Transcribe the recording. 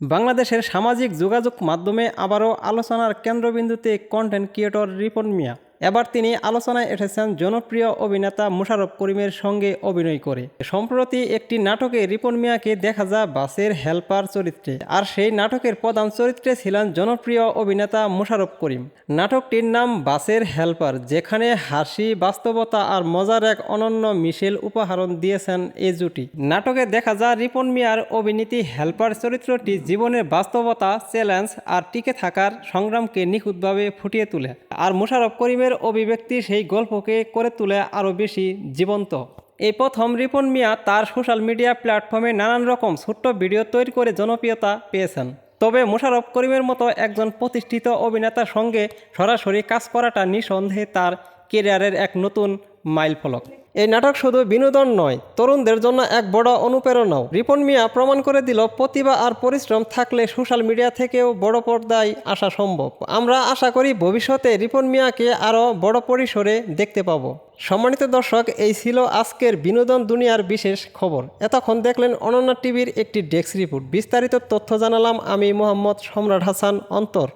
বাংলাদেশের সামাজিক যোগাযোগ মাধ্যমে আবারও আলোচনার কেন্দ্রবিন্দুতে কন্টেন্ট ক্রিয়েটর রিপন মিয়া। এবার তিনি আলোচনায় এসেছেন জনপ্রিয় অভিনেতা মুশারফ করিমের সঙ্গে অভিনয় করে। সম্প্রতি একটি নাটকে রিপন মিয়াকে দেখা যায় বাসের হেল্পার চরিত্রে। আর সেই নাটকের প্রধান চরিত্রে ছিলেন জনপ্রিয় অভিনেতা মুশারফ করিম। নাটকটির নাম বাসের হেল্পার, যেখানে হাসি, বাস্তবতা আর মজার এক অনন্য মিশেল উপহারণ দিয়েছেন এই জুটি। নাটকে দেখা যায় রিপন মিয়ার অভিনীতি হেল্পার চরিত্রটি জীবনের বাস্তবতা, চ্যালেঞ্জ আর টিকে থাকার সংগ্রামকে নিখুঁতভাবে ফুটিয়ে তোলে। আর মুশারফ করিমের অভিব্যক্তি সেই গল্পকে করে তোলে আরও বেশি জীবন্ত। এই প্রথম রিপন মিয়া তার সোশ্যাল মিডিয়া প্ল্যাটফর্মে নানান রকম ছোট্ট ভিডিও তৈরি করে জনপ্রিয়তা পেয়েছেন। তবে মোশাররফ করিমের মতো একজন প্রতিষ্ঠিত অভিনেতার সঙ্গে সরাসরি কাজ করাটা নিঃসন্দেহে তার কেরিয়ারের এক নতুন মাইলফলক এই নাটক শুধু বিনোদন নয়, তরুণদের জন্য এক বড় অনুপ্রেরণাও। রিপন মিয়া প্রমাণ করে দিল, প্রতিভা আর পরিশ্রম থাকলে সোশ্যাল মিডিয়া থেকেও বড় পর্দায় আসা সম্ভব। আমরা আশা করি ভবিষ্যতে রিপন মিয়াকে আরও বড় পরিসরে দেখতে পাবো। সম্মানিত দর্শক, এই ছিল আজকের বিনোদন দুনিয়ার বিশেষ খবর। এতক্ষণ দেখলেন অনন্য টিভির একটি ডেস্ক রিপোর্ট। বিস্তারিত তথ্য জানালাম আমি মোহাম্মদ সম্রাট হাসান অন্তর।